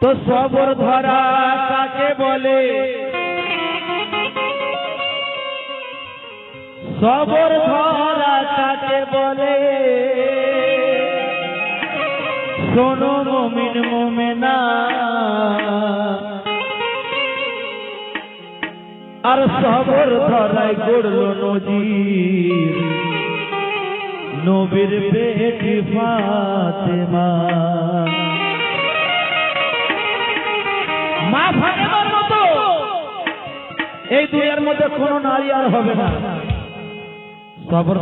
তো সবর ধরা কাকে বলে? সবর ধরা কাকে বলে? শোনো মমিন মোমেনা। আর সবর ধরাই গড়ল নজির। নবীর বেটি ফাতেমা। মা ফাতেমার মতো। এই দুনিয়ার মধ্যে কোনো নারী আর হবে না। সবর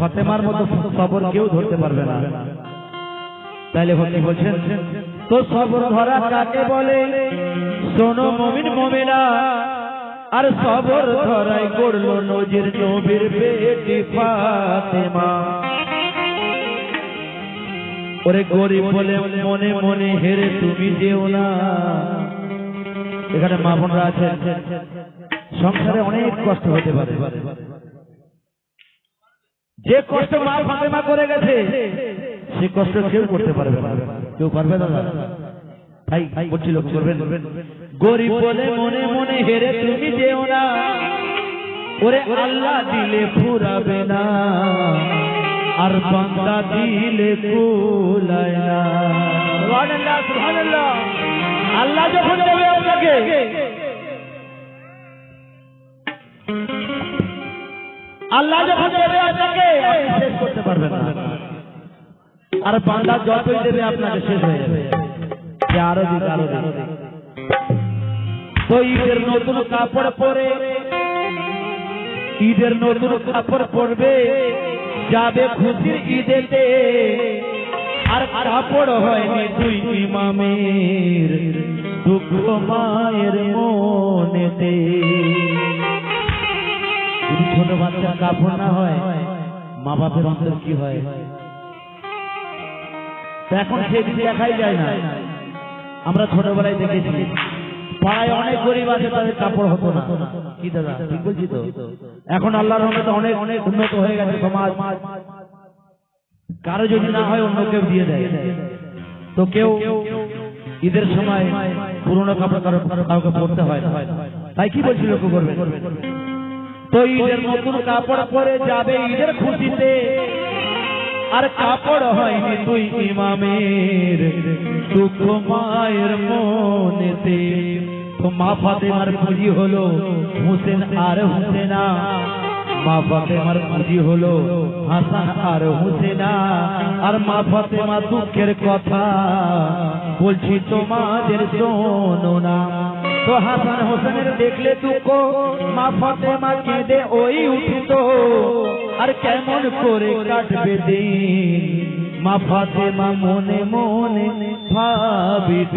ফাতেমার মতো সবর কেউ ধরতে পারবে না। তাইলে ভক্তি বলছেন, তো সবর ধরা কাকে বলে? শোনো মমিন মমিনা, আর সবর ধরাই করল নজির নবীর বেটি ফাতেমা। ওরে গরিব বলে মনে মনে হেরে তুমি যেও না। এখানে মা বোনরা আছেন। সংসারে অনেক কষ্ট হতে পারে। যে কষ্ট মা ফাতেমা করে গেছে, সে কষ্ট কেউ করতে পারবে না। কেউ পারবে না ভাই বলছিল করবেন। গরিব বলে মনে মনে হেরে তুমি যেও না। ওরে আল্লাহ দিলে ফুরাবে না। আর বান্দা দিলে কুলায় না সুবহানাল্লাহ সুবহানাল্লাহ। আল্লাহ যখন দেবে আপনাকে। আল্লাহ যখন দেবে আপনাকে। শেষ করতে পারবেন না। আর বান্দা যতই দেবে আপনাকে শেষ হয়ে যাবে। যে আরও দিক আরও দিক। তো ঈদের নতুন কাপড় পরে ঈদের নতুন কাপড় পরবে। যাবে খুশির ঈদেতে। আর কাপড় হয়নি দুই ইমামের দুঃখ মায়ের মনেতে। ছোট বাচ্চা কাপড় না হয় মা বাপের অন্তর কি হয়? এখন সেদিন দেখাই যায় না। আমরা ছোটবেলায় দেখেছি, পাড়ায় অনেক গরিব আছে, তাদের কাপড় হতো না। কি দাদা? ঠিক বলছি তো? এখন আল্লাহর রহমতে অনেক অনেক উন্নত হয়ে গেছে সমাজ। কারও যদি না হয় অন্য কেউ দিয়ে দেয়। তো কেউ ঈদের সময় পুরনো কাপড় কারও কারও কাউকে পরতে হয় না। তাই কি বলছি লক্ষ্য করবে তো ঈদের নতুন কাপড় পরে যাবে ঈদের খুশিতে। আর কাপড় হয়নি তুই ইমামের দুঃখ মায়ের মনেতে। তো মা ফাতেমার পুঁজি হলো হুসেন আর হুসেনা। মা ফাতেমার পুঁজি হলো হাসান আর হুসেনা। আর মা ফাতেমা দুঃখের কথা বলছি তোমাদের না। তো হাসান হোসেনের দেখলে দুঃখ, মা ফাতেমা কেঁদে ওই উঠিত। আর কেমন করে কাটবে দিন, মা ফাতেমা মনে মনে ভাবিত।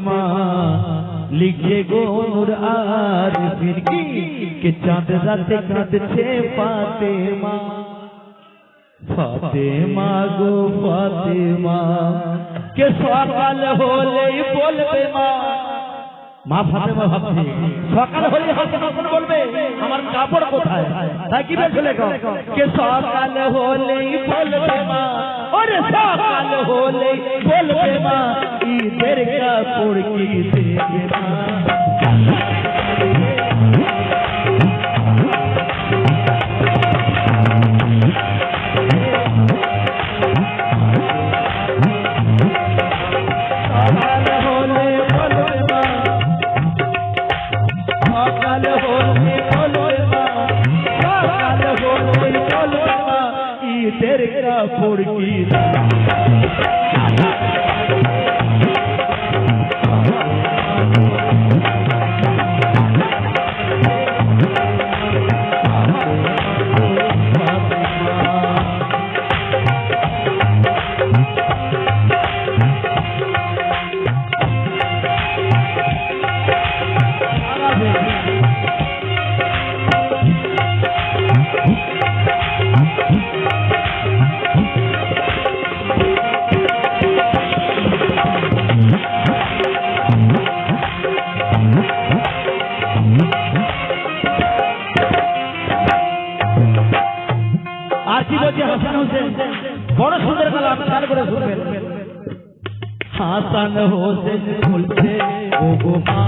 লিখে গো নূর আর ফির কি কে চাঁদ রাতে কাঁদছে ফাতেমা ফাতেমা গো ফাতেমা কে সকাল হলেই বলবে মা মা ফাতেমা ভাবছে, সকাল হলে হয়তো তখন বলবে, আমার কাপড় কোথায়? তাই কি বলছে লেখো কাপড় কি ঈদের কাপড় কি হাসান হোসেন বলছে, ও গো মা,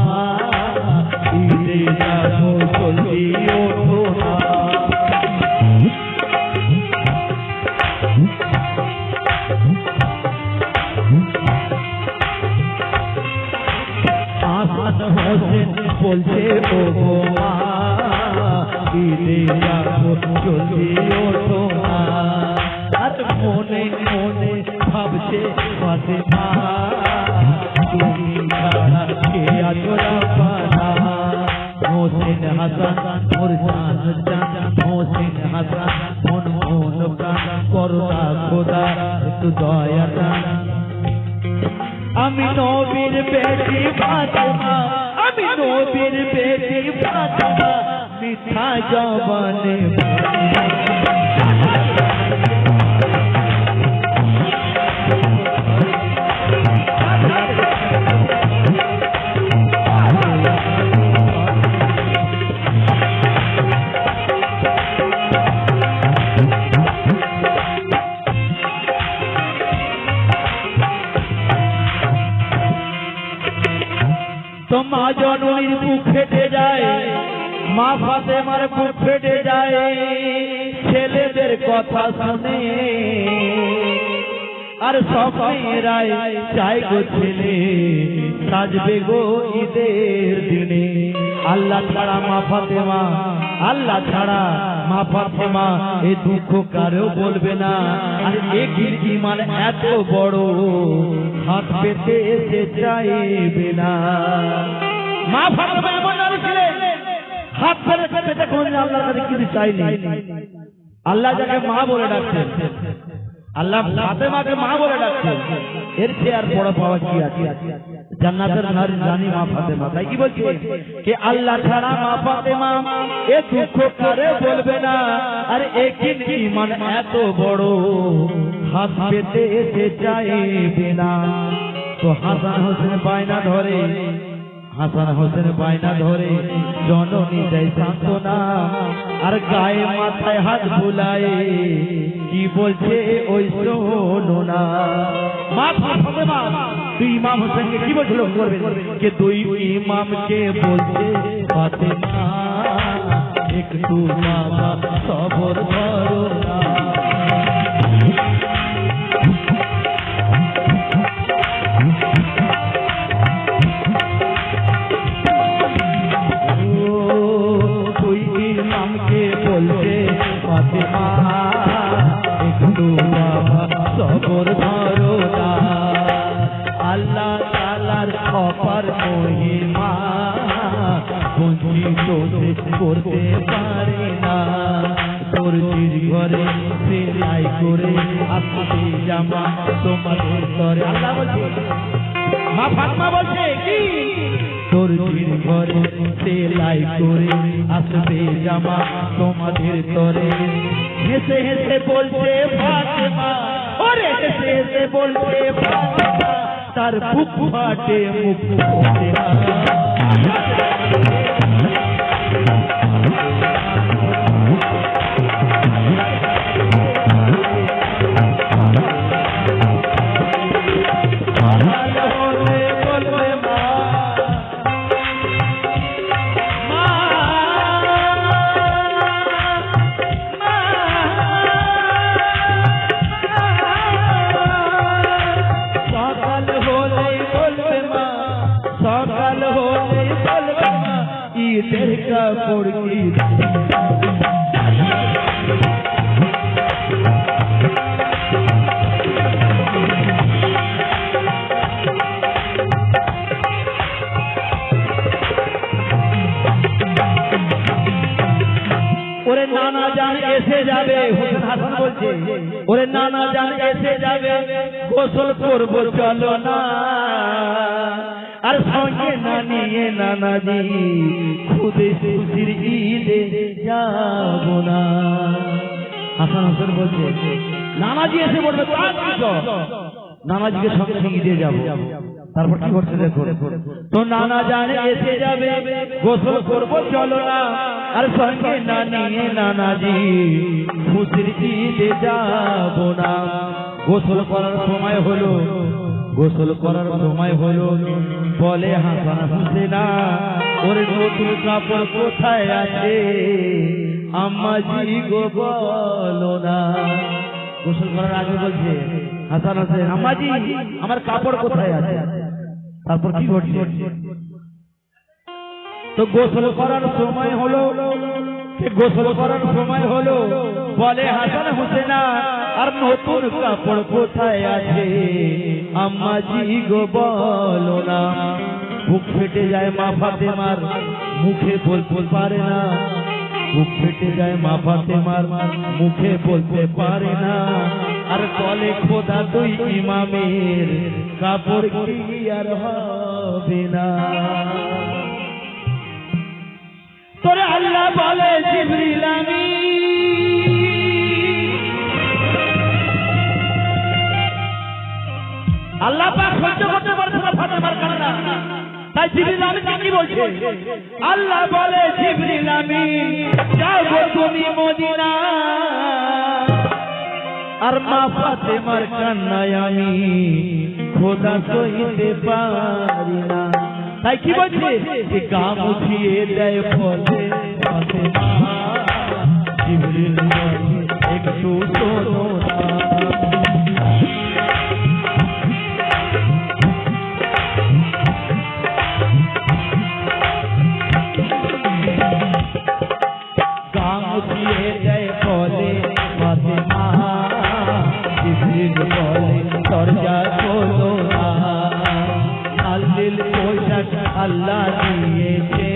ঈদে যাব জলদি, ওঠো না। হাসান হোসেন বলছে, ও মা, ঈদে যাব জলদি পাশে মা তুমি ছাড়া কে আজরা পানা হোসেন হাসান মোর জান জান হোসেন হাসান মন মন প্রাণ করুণা খোদা একটু দয়া দান আমি নবীর বেটি ফাতেমা আমি নবীর বেটি ফাতেমা মিঠা জবানে তো মা জননীর বুক ফেটে যায়, মা ফাতেমার বুক ফেটে যায়। ছেলেদের কথা শুনে আর সবাই চাই গো ছেলে, সাজবে গো ঈদের দিনে। আল্লাহ ছাড়া মা ফাতেমা আল্লাহ ছাড়া মা ফাতেমা এ দুঃখ কারেও বলবে না। আর এ ইমান এত বড়? হাত পেতে এসে চাইবে না। মা ফাতেমা এমন ছিলেন, হাত পেতে কিছু চাইনি। আল্লাহ যাকে মা বলে ডাকছেন, আল্লাহ ফাতেমাকে মা বলে ডাকছেন। এর চেয়ে আর বড় পাওয়া কি আছে? জান্নাতের নারী জানি মা ফাতেমা। তাই কি বলছে? কে আল্লাহ ছাড়া মা ফাতেমা? এ দুঃখ কারে বলবে না? আর একিন ইমান এত বড় হাত পেতে এসে চাইবে না। তো হাসান হোসেন বায়না ধরে, হাসান হোসেন বায়না ধরে, জননী দেয় সান্ত্বনা, আর গায়ে মাথায় হাত বুলায়, কি বলছে ওই শোনো না। মা ফাতেমা তুই ইমাম হোসেনকে কি বলছিল? করবে কে দুই ইমামকে বলছে ফাতেমা একটু বাবা সবর করো না। করতে পারে না। তোর চির ঘরে সেলাই করে আসতে জামা তোমাদের তরে আল্লাহ বলছে, মা ফাতমা বলছে, কি? দিন ঘরে সেলাই করে আসবে জামা তোমাদের তরে হেসে হেসে বলছে, ফাতেমা। ওরে হেসে হেসে বলছে, ফাতেমা। তার বুক মুখ ফোটে না। ওরে নানা জান এসে যাবে, গোসল করব, চলো না। আর সঙ্গে না নিয়ে নানাজি, খুদে খুশির ঈদে যাব না। হাসান হাসান বলছে, নানাজি এসে বলবে? নানাজিকে সঙ্গে সঙ্গে ঈদে যাব। তারপর কি করছে দেখো তো নানা জানে এসে যাবে, গোসল করব, চলো না। আর সঙ্গে না নিয়ে নানাজি, খুশির ঈদে যাব না। গোসল করার সময় হলো, গোসল করার সময় হলো, বলে হাসান হুসেনা, ওর নতুন কাপড় কোথায় আছে? আম্মাজি গো বলো না। গোসল করার আগে বলছে, হাসান হোসেন, আম্মাজি, আমার কাপড় কোথায় আছে? তারপর কি ঘটছে? তো গোসল করার সময় হলো গোসল করার সময় হলো, বলে হাসান হোসেনা, আর নতুন কাপড় কোথায় আছে? আম্মাজি গো বলো না। বুক ফেটে যায় মা ফাতেমার, মুখে বলতে পারে না। বুক ফেটে যায় মা ফাতেমার, মুখে বলতে পারে না। আর বলে, খোদা তুই ইমামের কাপড় কি আর হবে না? তোরে আল্লাহ বলে, জিবরিল আল্লাহ পাক সহ্য করতে পারছে না ফাতেমার কান্না তাই জিবরিল কি বলছে? আল্লাহ বলে, জিবরিল যাব তুমি মদিনা আর মা ফাতেমার কান্নায় আমি খোদা সহিতে পারি না। তাই কি বলছে? যে গা মুছিয়ে দেয় ফলে ফাতেমা। একটু শোনো। বলে দরজা খোলো আল্লিল পোশাক আল্লাহ দিয়েছে,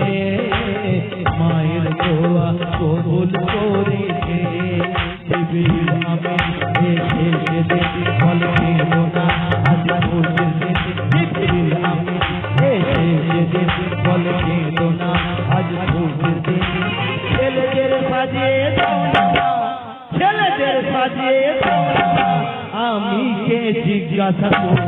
মায়ের দোয়া কবুল করেছে। জিবরিল আমি এসে এসে বলে না আজ খুশির দিন আমি এসে এসে বলে না আজ খুশির ছেলেদের সাজিয়ে দাও না, ছেলেদের সাজিয়ে দাও না। আমি কে জিজ্ঞাসা করব